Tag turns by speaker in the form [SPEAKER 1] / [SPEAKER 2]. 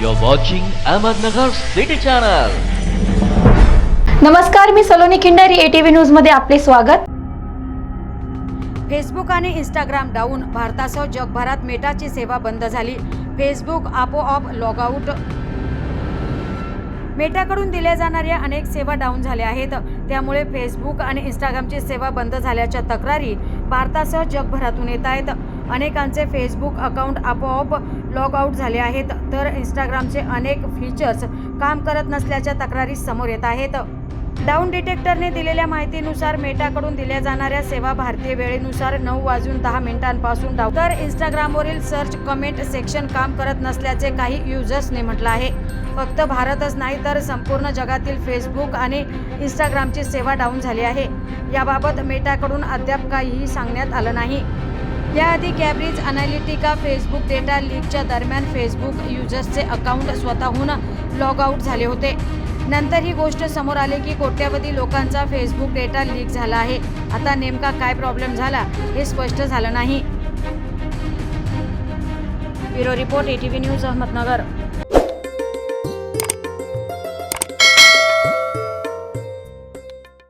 [SPEAKER 1] You're watching Ahmednagar City Channel.
[SPEAKER 2] नमस्कार मी Saloni Khindari ATV न्यूजमध्ये आपले स्वागत.
[SPEAKER 3] फेसबुक आणि इंस्टाग्राम डाऊन भारतासह जगभरात मेटाची सेवा बंद झाली. फेसबुक आपोआप लॉगआउट मेटाकडून दिल्या जाणाऱ्या अनेक सेवा डाऊन झाल्या आहेत. त्यामुळे फेसबुक आणि इंस्टाग्रामची सेवा बंद झाल्याच्या तक्रारी भारतासह जगभरातून येत आहेत. अनेकांचे फेसबुक अकाउंट आपोआप लॉग आऊट झाले आहेत. तर इंस्टाग्रामचे अनेक फीचर्स काम करत नसल्याच्या तक्रारी समोर येत आहेत. डाऊन डिटेक्टरने दिलेल्या माहितीनुसार मेटाकडून दिल्या जाणाऱ्या सेवा भारतीय वेळेनुसार नऊ वाजून दहा मिनिटांपासून डाऊन. तर इंस्टाग्रामवरील सर्च कमेंट सेक्शन काम करत नसल्याचे काही युजर्सने म्हटलं आहे. फक्त भारतच नाही तर संपूर्ण जगातील फेसबुक आणि इंस्टाग्रामची सेवा डाऊन झाली आहे. याबाबत मेटाकडून अद्याप काहीही सांगण्यात आलं नाही. याआधी कॅब्रिज अनालिटिका फेसबुक डेटा लीकच्या दरम्यान फेसबुक युजर्सचे अकाउंट स्वतःहून लॉग आऊट झाले होते. नंतर ही गोष्ट समोर आली की कोट्यावधी लोकांचा फेसबुक डेटा लीक झाला आहे. आता नेमका काय प्रॉब्लेम झाला हे स्पष्ट झालं नाही. Bureau report ATV news Ahmednagar.